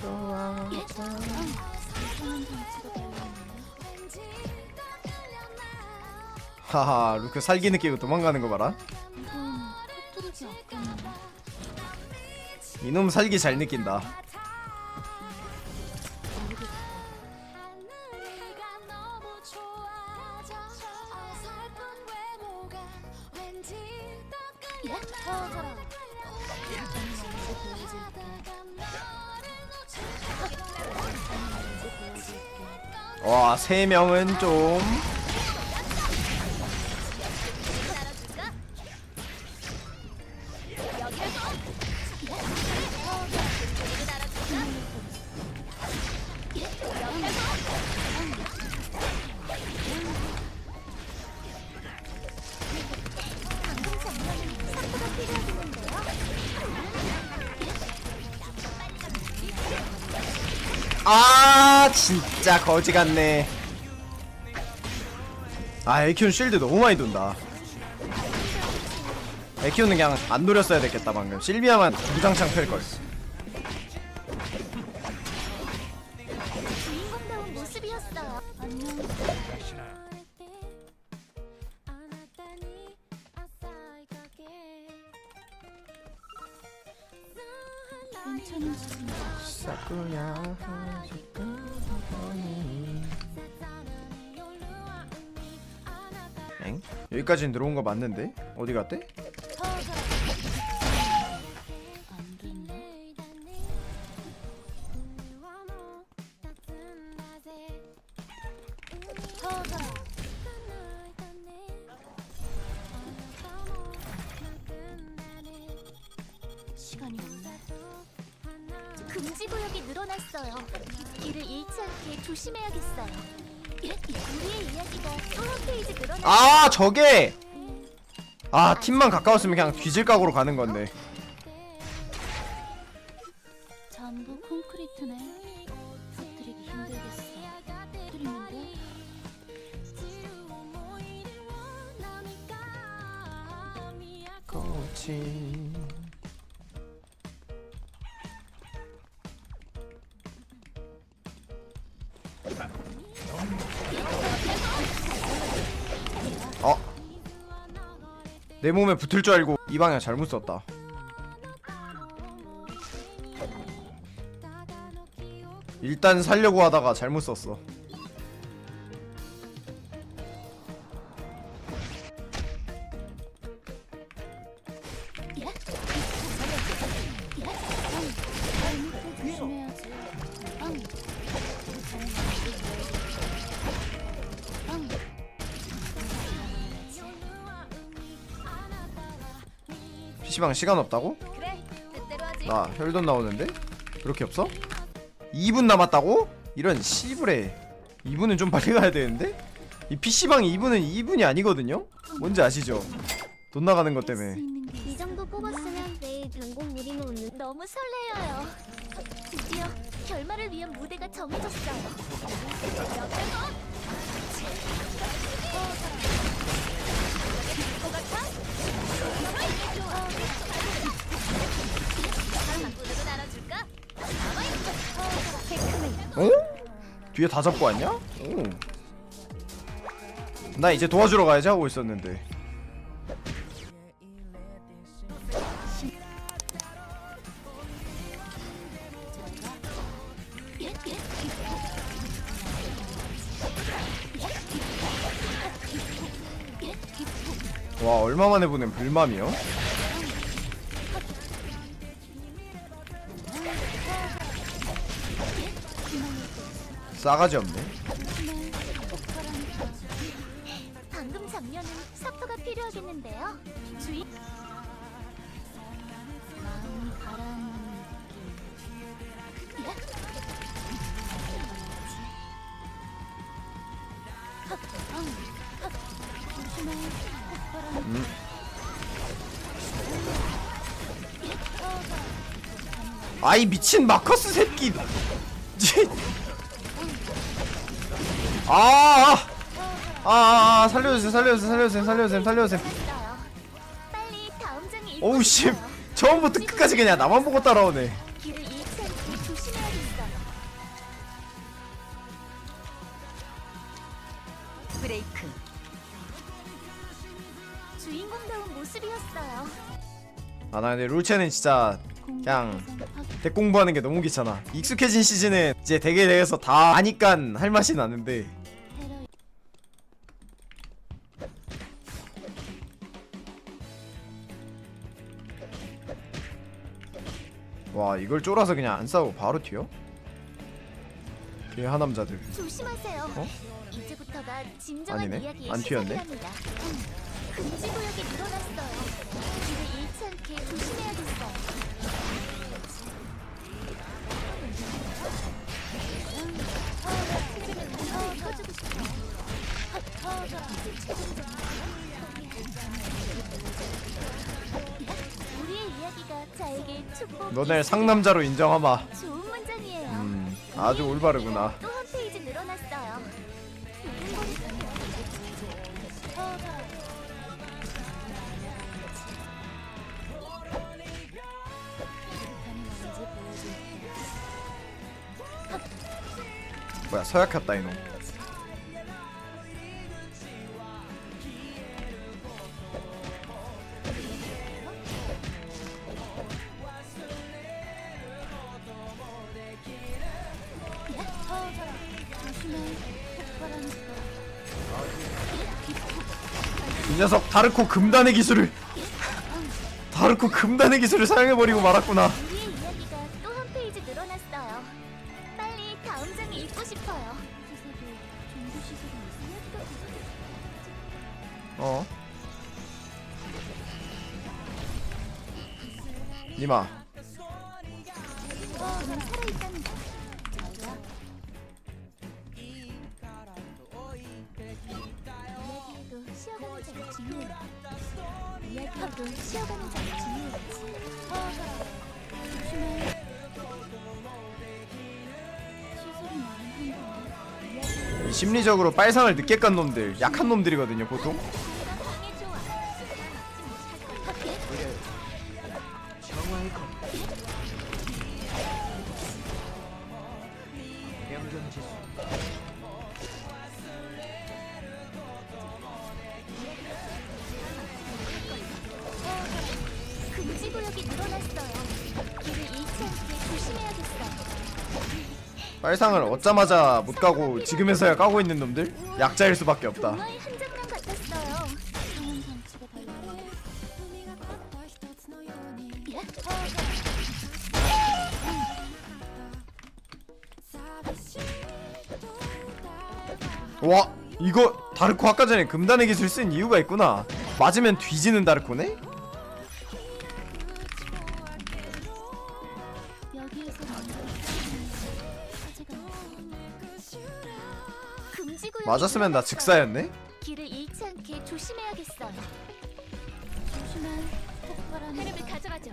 좋아. 하하 루크 살기 느끼고 도망가는 거 봐라 이건. 이놈 살기 잘 느낀다 예? 터져라. 와 세 명은 좀 아 진짜 거지 같네. 아 에키온 쉴드 너무 많이 돈다. 에키온은 그냥 안 노렸어야 됐겠다 방금. 실비아만 주장창 펼걸. 괜찮으시죠? 사쿠야 엥? 여기까지 들어온 거 맞는데? 어디 갔대? 금지 구역이 늘어났어요. 길을 잃지 않게 조심해야겠어요. 우리의 이야기가 또한 페이지 늘어났. 아 저게! 아 팀만 가까웠으면 그냥 뒤질 각오로 가는 건데 전부 콘크리트네. 터뜨리기 힘들겠어. 터뜨리면 돼. 꽃이 내 몸에 붙을 줄 알고 이 방향 잘못 썼다. 일단 살려고 하다가 잘못 썼어 PC방 시간 없다고? 나 혈돈 나오는데? 그렇게 없어? 2분 남았다고? 이런 씨부레 2분은 좀 빨리 가야 되는데? 이 PC방 2분은 2분이 아니거든요? 뭔지 아시죠? 돈 나가는 것 때문에 이 정도 뽑았으면 내일 전공 무리는 오는 너무 설레어요. 드디어 결말을 위한 무대가 정해졌어요. 어? 뒤에 다 잡고 왔냐? 오. 나 이제 도와주러 가야지 하고 있었는데 와 얼마 만에 보낸 불맘이요? 싸가지 없네 방금 장면은 사포가 필요하겠는데요. 마음이 느낌. 헉, 헉. 조심해. 폭발하는 음. 아이 미친 마커스 새끼 지- 아, 아! 아, 아, 아 살려주세요, 살려주세요, 살려주세요, 살려주세요, 살려주세요. 오우, 씨. 처음부터 끝까지 그냥 나만 보고 따라오네. 브레이크 주인공다운 모습이었어요. 아, 나 근데 룰체는 진짜 그냥 덱 공부하는 게 너무 귀찮아. 익숙해진 시즌은 이제 덱에 대해서 다 아니깐 할 맛이 나는데 와 이걸 쫄아서 그냥 안 싸우고 바로 튀어? 뒤에 하남자들 조심하세요. 어? 이제부터가 진정한 아니네. 이야기의 안 튀었네. 시작이랍니다. 음, 금지 구역이 늘어났어요. 길을 잃지 않게 조심해야겠어요. 너네 상남자로 인정하마 좋은 문장이에요. 음 아주 올바르구나 또 한 페이지 늘어났어요. 뭐야 서약했다 이놈 녀석 다르코 금단의 기술을 다르코 금단의 기술을 사용해버리고 말았구나 우리의 이야기가 또 한 페이지 늘어났어요. 빨리 다음 장에 읽고 싶어요. 어 니마 어, 난 살아있답니 중요해. 이야기도 쉬어가는 자가 중요했지. 어, 조심해. 이 심리적으로 빨상을 늦게 깐 놈들 약한 놈들이거든요 보통 빨상을 얻자마자 못 가고 지금에서야 까고 있는 놈들 약자일 수밖에 없다 한 장면. 와 이거 다르코 아까 전에 금단의 기술 쓴 이유가 있구나 맞으면 뒤지는 다르코네? 맞았으면 나 즉사였네? 길을 잃지 않게 조심해야겠어요. 조심한 폭발한 흐름을 가져가죠.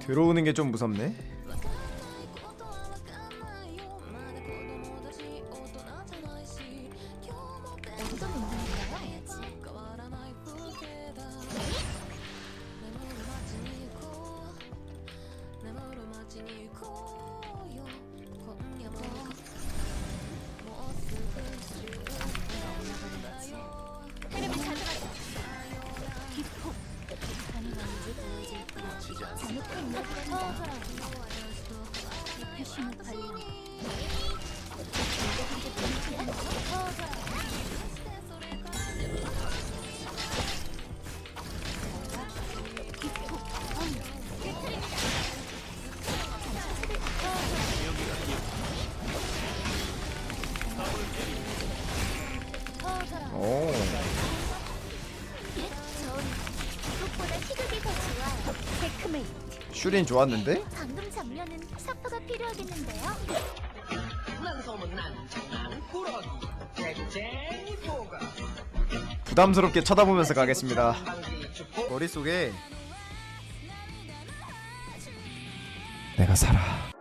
들어오는 게 좀 무섭네 운동일까요? 흐름을 슈린 좋았는데? 방금 장면은 사포가 필요하겠는데요. 난 소문 난 장난 꾸러기 쟁쟁이 보가 부담스럽게 쳐다보면서 가겠습니다. 머릿속에 내가 살아